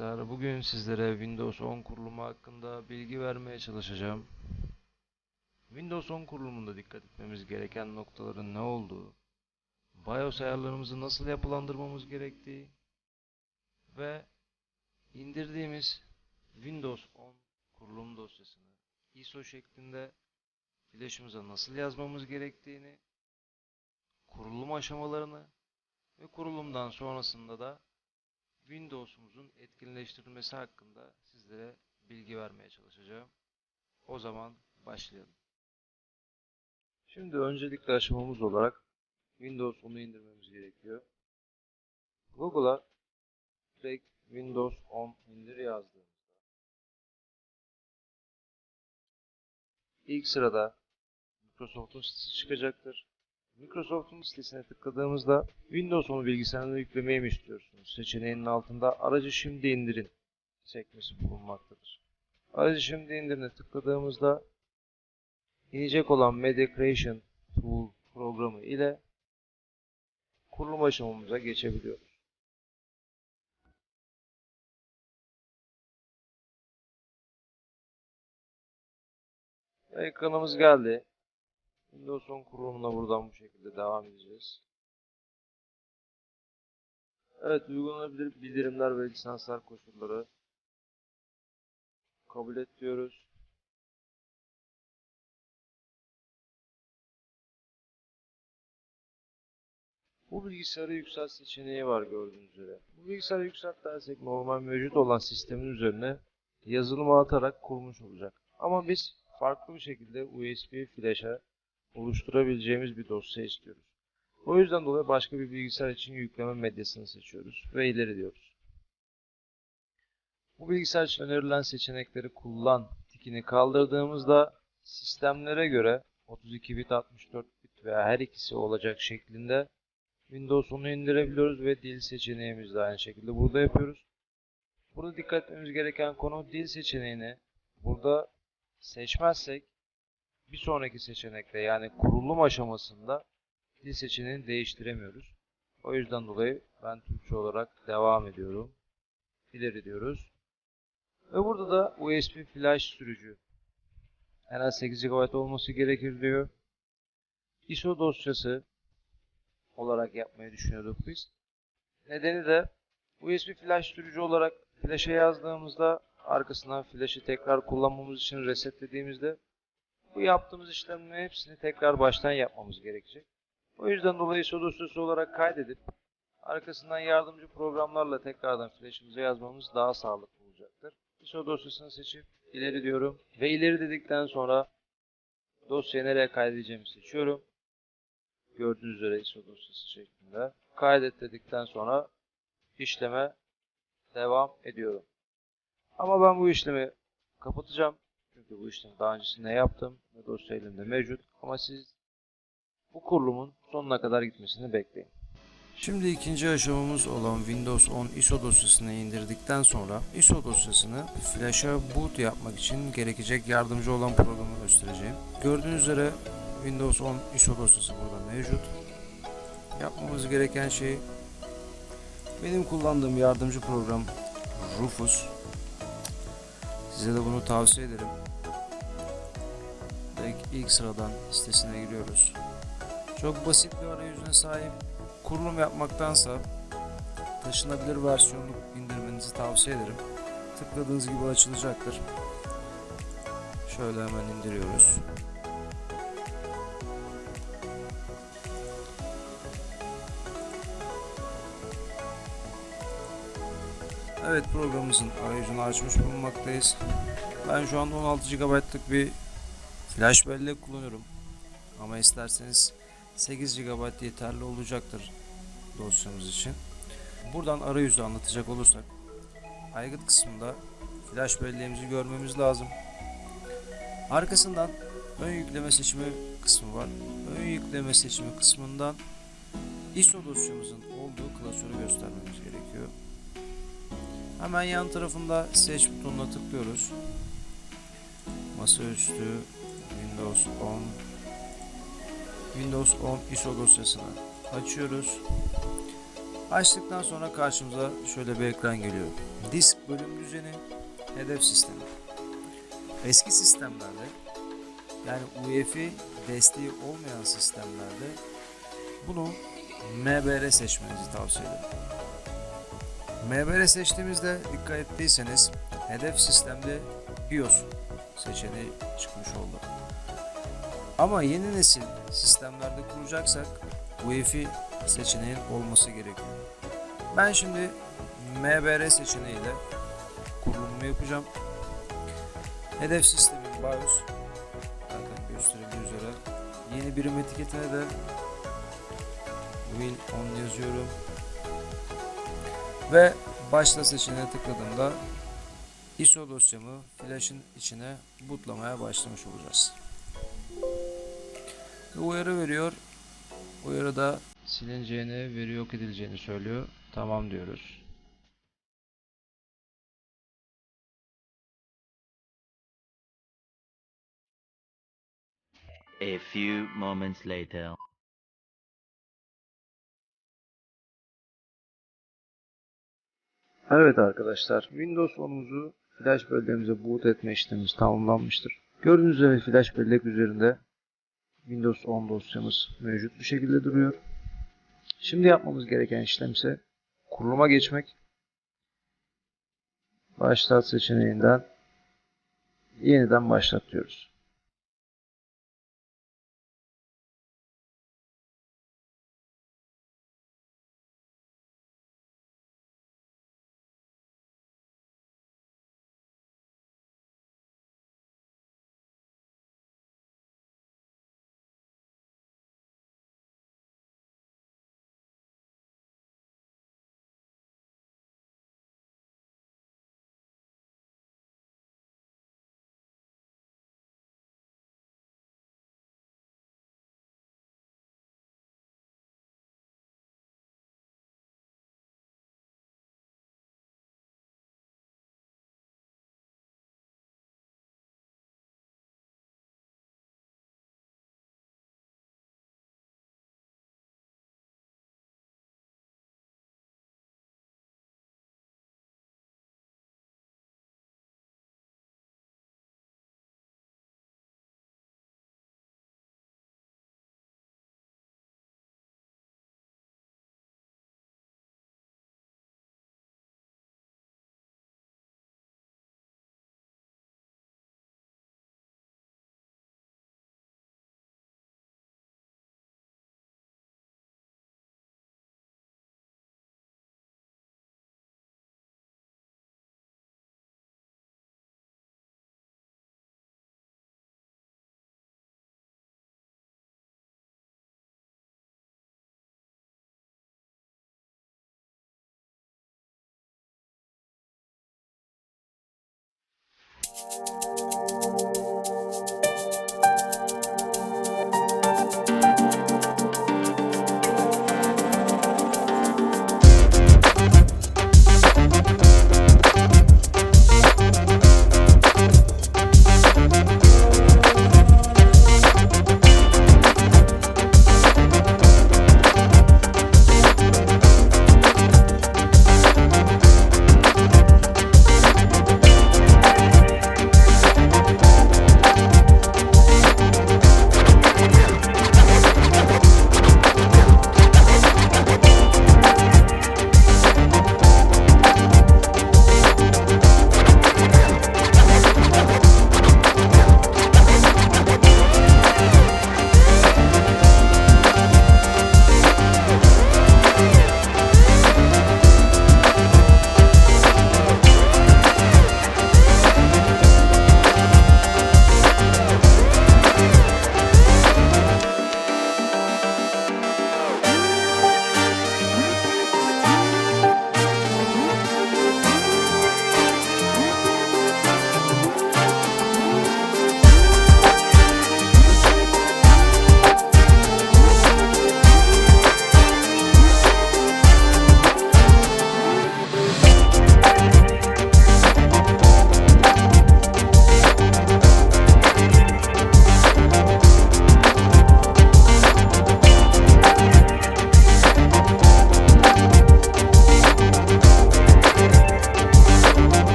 arkadaşlar. Bugün sizlere Windows 10 kurulumu hakkında bilgi vermeye çalışacağım. Windows 10 kurulumunda dikkat etmemiz gereken noktaların ne olduğu, BIOS ayarlarımızı nasıl yapılandırmamız gerektiği ve indirdiğimiz Windows 10 kurulum dosyasını ISO şeklinde flash'ımıza nasıl yazmamız gerektiğini, kurulum aşamalarını ve kurulumdan sonrasında da Windows'umuzun etkinleştirilmesi hakkında sizlere bilgi vermeye çalışacağım. O zaman başlayalım. Şimdi öncelikle aşamamız olarak Windows 10'u indirmemiz gerekiyor. Google'a direkt Windows 10 indir yazdığımızda ilk sırada Microsoft'un sitesi çıkacaktır. Microsoft'un sitesine tıkladığımızda Windows 10'u bilgisayarına yüklemeyi mi istiyorsunuz? Seçeneğinin altında aracı şimdi indirin sekmesi bulunmaktadır. Aracı şimdi indirine tıkladığımızda inecek olan Media Creation Tool programı ile kurulum aşamamıza geçebiliyoruz. Ekranımız geldi. Windows 10 kurulumuna buradan bu şekilde devam edeceğiz. Evet, uygulanabilir bildirimler ve lisanslar koşulları kabul et diyoruz. Bu bilgisayarı yükselt seçeneği var gördüğünüz üzere. Bu bilgisayarı yükselt dersek normal mevcut olan sistemin üzerine yazılımı atarak kurmuş olacak. Ama biz farklı bir şekilde USB flash'a oluşturabileceğimiz bir dosya istiyoruz. O yüzden dolayı başka bir bilgisayar için yükleme medyasını seçiyoruz ve ileri diyoruz. Bu bilgisayar için önerilen seçenekleri kullan tikini kaldırdığımızda sistemlere göre 32 bit 64 bit veya her ikisi olacak şeklinde Windows 10'u indirebiliyoruz ve dil seçeneğimizi de aynı şekilde burada yapıyoruz. Burada dikkat etmemiz gereken konu dil seçeneğini burada seçmezsek bir sonraki seçenekte yani kurulum aşamasında dil seçeneğini değiştiremiyoruz. O yüzden dolayı ben Türkçe olarak devam ediyorum. İleri diyoruz. Ve burada da USB flash sürücü en az 8 GB olması gerekir diyor. ISO dosyası olarak yapmayı düşünüyorduk biz. Nedeni de USB flash sürücü olarak flash'e yazdığımızda arkasından flash'ı tekrar kullanmamız için resetlediğimizde bu yaptığımız işlemlerin hepsini tekrar baştan yapmamız gerekecek. O yüzden dolayı ISO dosyası olarak kaydedip arkasından yardımcı programlarla tekrardan flash'ımıza yazmamız daha sağlıklı olacaktır. ISO dosyasını seçip ileri diyorum ve ileri dedikten sonra dosyayı nereye kaydedeceğimi seçiyorum. Gördüğünüz üzere ISO dosyası şeklinde. Kaydet dedikten sonra işleme devam ediyorum. Ama ben bu işlemi kapatacağım. Çünkü bu işlemi daha öncesinde yaptım ve dosya elimde mevcut. Ama siz bu kurulumun sonuna kadar gitmesini bekleyin. Şimdi ikinci aşamamız olan Windows 10 ISO dosyasını indirdikten sonra ISO dosyasını flash'a boot yapmak için gerekecek yardımcı olan programı göstereceğim. Gördüğünüz üzere Windows 10 ISO dosyası burada mevcut. Yapmamız gereken şey benim kullandığım yardımcı program Rufus. Size de bunu tavsiye ederim. İlk sıradan sitesine giriyoruz. Çok basit bir arayüzüne sahip. Kurulum yapmaktansa taşınabilir versiyonlu indirmenizi tavsiye ederim. Tıkladığınız gibi açılacaktır. Şöyle hemen indiriyoruz. Evet programımızın arayüzünü açmış bulunmaktayız. Ben şu anda 16 GB'lık bir flash bellek kullanıyorum. Ama isterseniz 8 GB yeterli olacaktır dosyamız için. Buradan arayüzü anlatacak olursak aygıt kısmında flash belleğimizi görmemiz lazım. Arkasından ön yükleme seçimi kısmı var. Ön yükleme seçimi kısmından ISO dosyamızın olduğu klasörü göstermemiz gerekiyor. Hemen yan tarafında seç butonuna tıklıyoruz. Masaüstü Windows 10 Windows 10 ISO dosyasını açıyoruz. Açtıktan sonra karşımıza şöyle bir ekran geliyor. Disk bölüm düzeni, hedef sistemi. Eski sistemlerde yani UEFI desteği olmayan sistemlerde bunu MBR seçmenizi tavsiye ederim. MBR seçtiğimizde dikkat ettiyseniz hedef sistemde BIOS seçeneği çıkmış oldu. Ama yeni nesil sistemlerde kuracaksak UEFI seçeneğin olması gerekiyor. Ben şimdi MBR seçeneğiyle kurulumu yapacağım. Hedef sistemin BIOS zaten gösterildiği üzere yeni birim etiketine de Win on yazıyorum. Ve başla seçeneğine tıkladığımda ISO dosyamı flash'ın içine bootlamaya başlamış olacağız. Ve uyarı veriyor. Uyarıda silineceğini, veri yok edileceğini söylüyor. Tamam diyoruz. A few moments later. Evet arkadaşlar, Windows 10'umuzu flash belleğimize boot etme işlemimiz tamamlanmıştır. Gördüğünüz üzere flash bellek üzerinde Windows 10 dosyamız mevcut bir şekilde duruyor. Şimdi yapmamız gereken işlem ise kuruluma geçmek. Başlat seçeneğinden yeniden başlat diyoruz.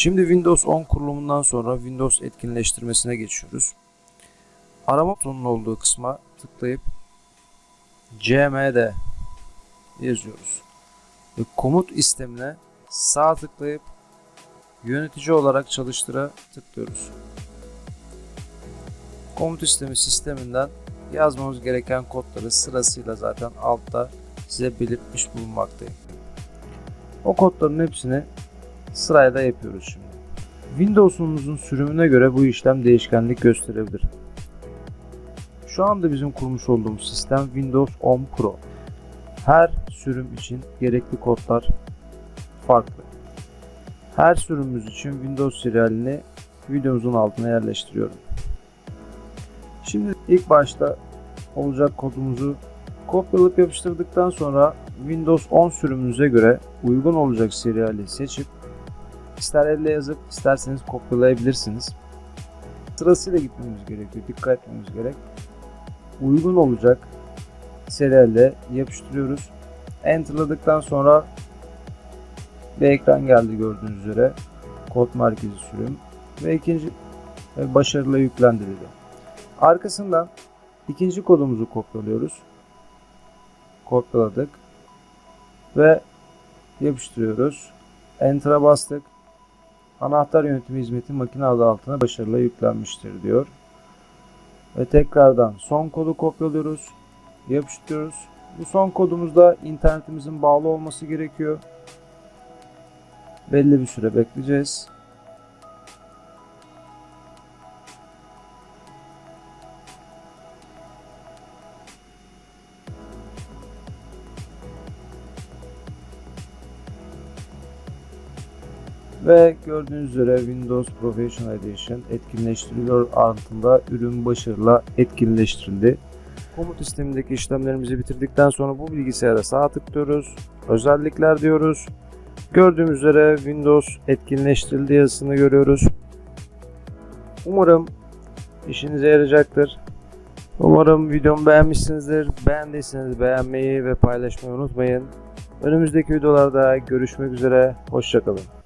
Şimdi Windows 10 kurulumundan sonra Windows etkinleştirmesine geçiyoruz. Arama butonunun olduğu kısma tıklayıp cmd yazıyoruz. Ve komut istemine sağ tıklayıp yönetici olarak çalıştıra tıklıyoruz. Komut istemi sisteminden yazmamız gereken kodları sırasıyla zaten altta size belirtmiş bulunmaktayım. O kodların hepsini sırayla yapıyoruz şimdi. Windows'unuzun sürümüne göre bu işlem değişkenlik gösterebilir. Şu anda bizim kurmuş olduğumuz sistem Windows 10 Pro. Her sürüm için gerekli kodlar farklı. Her sürümümüz için Windows serialini videomuzun altına yerleştiriyorum. Şimdi ilk başta olacak kodumuzu kopyalayıp yapıştırdıktan sonra Windows 10 sürümünüze göre uygun olacak seriali seçip ister elle yazıp isterseniz kopyalayabilirsiniz. Sırasıyla gitmemiz gerekiyor. Dikkat etmemiz gerek. Uygun olacak serialle yapıştırıyoruz. Enter'ladıktan sonra bir ekran geldi gördüğünüz üzere. Kod merkezi sürüm ve ikinci ve başarıyla yüklendirildi. Arkasından ikinci kodumuzu kopyalıyoruz. Kopyaladık ve yapıştırıyoruz. Enter'a bastık. Anahtar yönetimi hizmeti makine adı altına başarıyla yüklenmiştir diyor. Ve tekrardan son kodu kopyalıyoruz. Yapıştırıyoruz. Bu son kodumuzda internetimizin bağlı olması gerekiyor. Belli bir süre bekleyeceğiz. Ve gördüğünüz üzere Windows Professional Edition etkinleştiriliyor altında ürün başarıyla etkinleştirildi. Komut sistemindeki işlemlerimizi bitirdikten sonra bu bilgisayara sağ tıklıyoruz. Özellikler diyoruz. Gördüğümüz üzere Windows etkinleştirildi yazısını görüyoruz. Umarım işinize yarayacaktır. Umarım videomu beğenmişsinizdir. Beğendiyseniz beğenmeyi ve paylaşmayı unutmayın. Önümüzdeki videolarda görüşmek üzere. Hoşçakalın.